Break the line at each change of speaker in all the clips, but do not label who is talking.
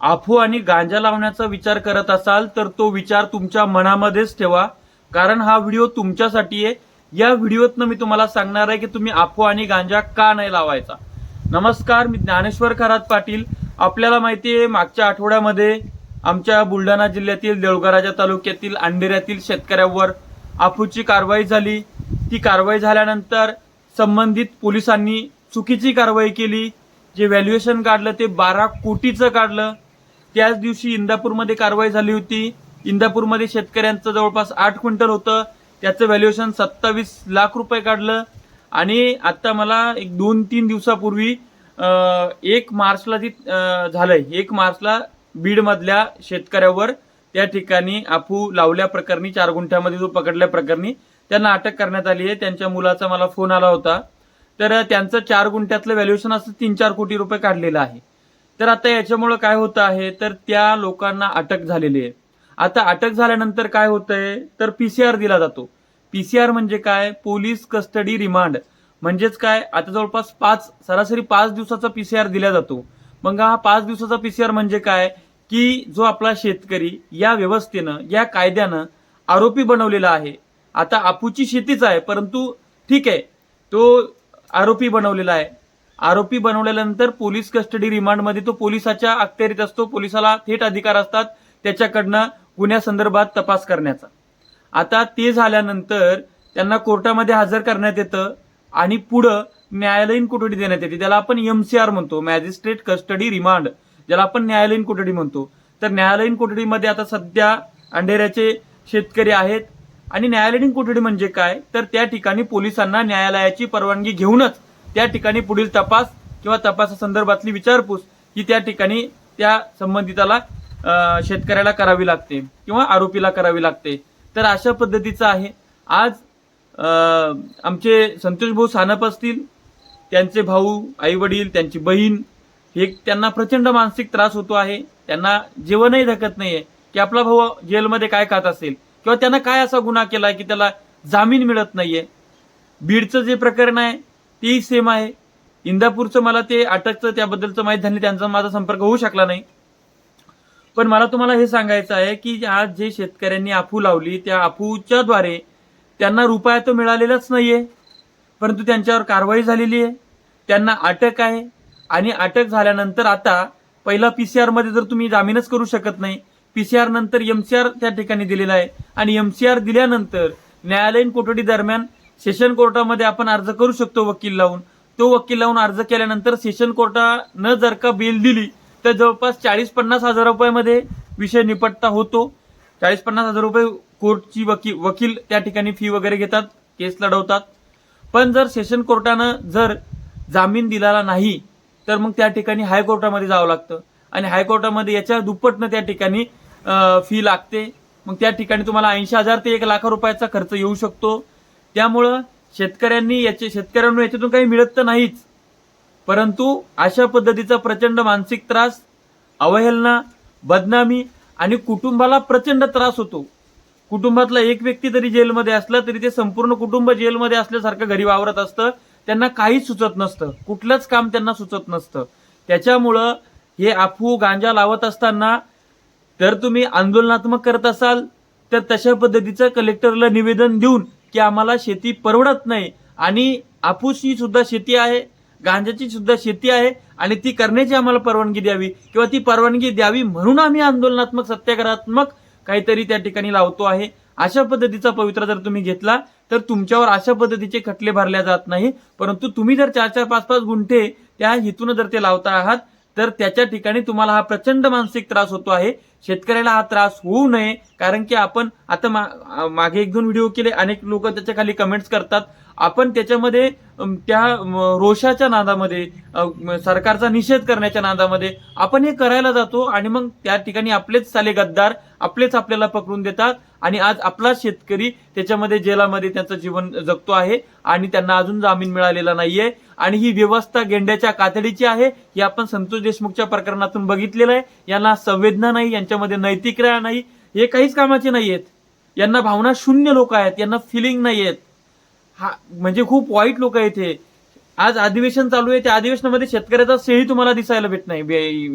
आफू आणि गांजा लावण्याचा विचार करत असाल तर तो विचार तुमच्या मनामध्येच ठेवा. कारण हा व्हिडिओ तुमच्यासाठी आहे. या व्हिडिओतनं मी तुम्हाला सांगणार आहे की तुम्ही आफू आणि गांजा का नाही लावायचा? नमस्कार मी ज्ञानेश्वर खरात पाटील. आपल्याला माहिती आहे मागच्या आठवड्यामध्ये आमच्या बुलढाणा जिल्ह्यातील देऊळगराजा तालुक्यातील अंधेऱ्यातील शेतकऱ्यावर आफूची कारवाई झाली. ती कारवाई झाल्यानंतर संबंधित पोलिसांनी चुकीची कारवाई केली. जे व्हॅल्युएशन काढलं ते बारा कोटीचं काढलं. त्याच दिवशी इंदापूरमध्ये कारवाई झाली होती. इंदापूरमध्ये शेतकऱ्यांचं जवळपास आठ क्विंटल होतं. त्याचं व्हॅल्युएशन सत्तावीस लाख रुपये काढलं. आणि आत्ता मला एक दोन तीन दिवसापूर्वी एक मार्चला ती झालंय एक मार्चला बीडमधल्या शेतकऱ्यावर त्या ठिकाणी आपू लावल्या प्रकरणी चार गुंठ्यामध्ये जो पकडल्या प्रकरणी त्यांना अटक करण्यात आली आहे. त्यांच्या मुलाचा मला फोन आला होता. तर त्यांचं चार गुंठ्यातलं व्हॅल्युएशन असं तीन चार कोटी रुपये काढलेलं आहे. तर आता याच्यामुळं काय होतं आहे? तर त्या लोकांना अटक झालेली आहे. आता अटक झाल्यानंतर काय होतंय? तर पीसीआर दिला जातो. पीसीआर म्हणजे काय? Police custody remand. म्हणजेच काय? आता जवळपास पाच सरासरी पाच दिवसाचा पीसीआर दिला जातो. मग हा पाच दिवसाचा पीसीआर म्हणजे काय? की जो आपला शेतकरी या व्यवस्थेनं या कायद्यानं आरोपी बनवलेला आहे. आता आपूची शेतीच आहे परंतु ठीक आहे तो आरोपी बनवलेला आहे. आरोपी बनवल्यानंतर पोलीस कस्टडी रिमांडमध्ये तो पोलिसाच्या अखत्यारीत असतो. पोलिसाला थेट अधिकार असतात. त्याच्याकडनं गुन्ह्यासंदर्भात तपास करण्याचा. आता ते झाल्यानंतर त्यांना कोर्टामध्ये हजर करण्यात येतं आणि पुढं न्यायालयीन कोठडी देण्यात येते. त्याला आपण एम सी आर म्हणतो. Magistrate custody remand. ज्याला आपण न्यायालयीन कोठडी म्हणतो. तर न्यायालयीन कोठडीमध्ये आता सध्या अंधेऱ्याचे शेतकरी आहेत. आणि न्यायालयीन कोठडी म्हणजे काय? तर त्या ठिकाणी पोलिसांना न्यायालयाची परवानगी घेऊनच त्या ठिकाणी पुढील तपास किंवा तपासासंदर्भातली विचारपूस ही त्या ठिकाणी त्या संबंधिताला शेतकऱ्याला करावी लागते किंवा आरोपीला करावी लागते. तर अशा पद्धतीचं आहे. आज आमचे संतोष भाऊ सानप असतील त्यांचे भाऊ आई वडील त्यांची बहीण हे त्यांना प्रचंड मानसिक त्रास होतो आहे. त्यांना जेवणही धकत नाही आहे की आपला भाऊ जेलमध्ये काय खात असेल? किंवा त्यांना काय असा गुन्हा केला की त्याला जामीन मिळत नाही आहे बीडचं जे प्रकरण आहे तेही सेम आहे. इंदापूरचं मला ते अटकचं त्याबद्दलचं माहीत झालं त्यांचा माझा संपर्क होऊ शकला नाही. पण मला तुम्हाला हे सांगायचं आहे की आज जे शेतकऱ्यांनी आफू लावली त्या आफूच्या द्वारे त्यांना रुपया तर मिळालेलाच नाही आहे परंतु त्यांच्यावर कारवाई झालेली आहे. त्यांना अटक आहे आणि अटक झाल्यानंतर आता पहिला पी सी आरमध्ये जर तुम्ही जामीनच करू शकत नाही पी सी आर नंतर आर त्या ठिकाणी दिलेला आहे. आणि यम सी आर दिल्यानंतर न्यायालयीन कोठडी दरम्यान सेशन कोर्टामध्ये आपण अर्ज करू शकतो वकील लावून. तो वकील लावून अर्ज केल्यानंतर सेशन कोर्टानं जर का बेल दिली तर जवळपास चाळीस पन्नास हजार रुपयामध्ये विषय निपटता होतो. चाळीस पन्नास हजार रुपये कोर्टची वकील वकील त्या ठिकाणी फी वगैरे घेतात केस लढवतात. पण जर सेशन कोर्टानं जर जामीन दिलेला नाही तर मग त्या ठिकाणी हायकोर्टामध्ये जावं लागतं. आणि हायकोर्टामध्ये याच्या दुप्पटनं त्या ठिकाणी फी लागते. मग त्या ठिकाणी तुम्हाला ऐंशी हजार ते एक लाख रुपयाचा खर्च येऊ शकतो. त्यामुळं शेतकऱ्यांनी याचे शेतकऱ्यांना याच्यातून काही मिळत तर नाहीच. परंतु अशा पद्धतीचा प्रचंड मानसिक त्रास अवहेलना बदनामी आणि कुटुंबाला प्रचंड त्रास होतो. कुटुंबातला एक व्यक्ती जरी जेलमध्ये असला तरी ते संपूर्ण कुटुंब जेलमध्ये असल्यासारखं घरी वावरत असतं. त्यांना काहीच सुचत नसतं. कुठलंच काम त्यांना सुचत नसतं. त्याच्यामुळं हे आफू गांजा लावत असताना जर तुम्ही आंदोलनात्मक करत असाल तर तशा पद्धतीचं कलेक्टरला निवेदन देऊन की आम्हाला शेती परवडत नाही. आणि आपूसची सुद्धा शेती आहे गांजाची सुद्धा शेती आहे आणि ती करण्याची आम्हाला परवानगी द्यावी किंवा ती परवानगी द्यावी म्हणून आम्ही आंदोलनात्मक सत्याग्रहात्मक काहीतरी त्या ठिकाणी लावतो आहे. अशा पद्धतीचा पवित्र जर तुम्ही घेतला तर तुमच्यावर अशा पद्धतीचे खटले भरल्या जात नाही. परंतु तुम्ही जर चार चार पाच पाच गुंठे त्या हेतून जर ते लावता आहात तर त्याच्या ठिकाणी तुम्हाला हा प्रचंड मानसिक त्रास होतो आहे. शेतकऱ्याला हा त्रास होऊ नये कारण की आपण आता मा- मागे एक दोन व्हिडिओ केले अनेक लोक त्याच्याखाली कमेंट्स करतात. आपण त्याच्यामध्ये त्या रोषाच्या नादामध्ये सरकारचा निषेध करण्याच्या नादामध्ये आपण हे करायला जातो आणि मग त्या ठिकाणी आपलेच साले गद्दार आपलेच आपल्याला पकडून देतात आणि आज आपला शेतकरी त्याच्यामध्ये जेलामध्ये त्याचं जीवन जगतो आहे आणि त्यांना अजून जामीन मिळालेला नाहीये. आणि ही व्यवस्था गेंड्याच्या कातडीची आहे ही आपण संतोष देशमुखच्या प्रकरणातून बघितलेलं आहे. यांना संवेदना नाही यांच्यामध्ये नैतिक नैतिकता नाही हे काहीच कामाचे नाही आहेत यांना भावना शून्य लोक आहेत यांना फिलिंग नाही आहेत हा म्हणजे खूप वाईट लोक आहेत हे. आज अधिवेशन चालू आहे त्या अधिवेशनामध्ये शेतकऱ्याचा सेही तुम्हाला दिसायला भेट नाही.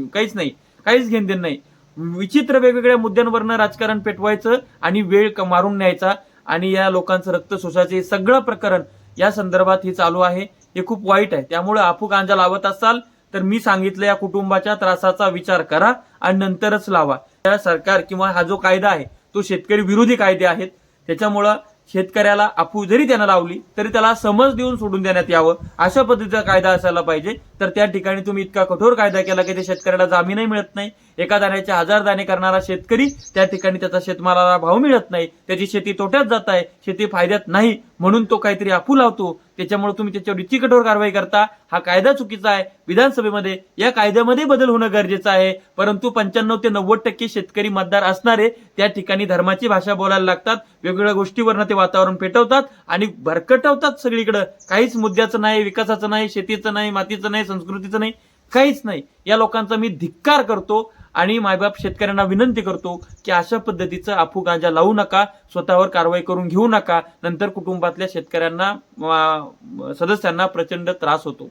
काहीच नाही. काहीच घेण देण नाही. विचित्र वेगवेगळ्या मुद्द्यांवरनं राजकारण पेटवायचं आणि वेळ क- मारून न्यायचा आणि या लोकांचं रक्त शोषाचे हे सगळं प्रकरण या संदर्भात हे चालू आहे. हे खूप वाईट आहे. त्यामुळे आपू गांजा लावत असाल तर मी सांगितलं या कुटुंबाच्या त्रासाचा विचार करा आणि नंतरच लावा. त्या सरकार किंवा हा जो कायदा आहे तो शेतकरी विरोधी कायदे आहेत. त्याच्यामुळं शेतकऱ्याला आपू जरी त्यानं लावली तरी त्याला समज देऊन सोडून देण्यात यावं. अशा पद्धतीचा कायदा असायला पाहिजे. तर त्या ठिकाणी तुम्ही इतका कठोर कायदा केला की ते शेतकऱ्याला जामीनही मिळत नाही. एका दाण्याचे हजार दाणे करणारा शेतकरी त्या ठिकाणी त्याचा शेतमालाला भाव मिळत नाही. त्याची शेती तोट्यात जात आहे. शेती फायद्यात नाही. म्हणून तो काहीतरी आपू लावतो. त्याच्यामुळे तुम्ही त्याच्यावर इतकी कठोर कारवाई करता. हा कायदा चुकीचा आहे. विधानसभेमध्ये या कायद्यामध्ये बदल होणं गरजेचं आहे. परंतु पंच्याण्णव ते नव्वद टक्के शेतकरी मतदार असणारे त्या ठिकाणी धर्माची भाषा बोलायला लागतात. वेगवेगळ्या गोष्टीवरनं ते वातावरण पेटवतात आणि भरकटवतात सगळीकडं. काहीच मुद्द्याचं नाही विकासाचं नाही शेतीचं नाही मातीचं नाही संस्कृतीचं नाही काहीच नाही. या लोकांचा मी धिक्कार करतो. आणि मायबाप शेतकऱ्यांना विनंती करतो की अशा पद्धतीचं अफू गांजा लावू नका स्वतःवर कारवाई करून घेऊ नका. नंतर कुटुंबातल्या शेतकऱ्यांना सदस्यांना प्रचंड त्रास होतो.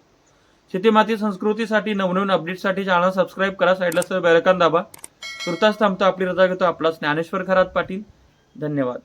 शेतीमाती संस्कृतीसाठी नवनवीन अपडेटसाठी चॅनल सबस्क्राईब करा. साईडला सर बॅरकान दाबा. तुर्तास थांबतो आपली रजा घेतो आपला ज्ञानेश्वर खरात पाटील. धन्यवाद.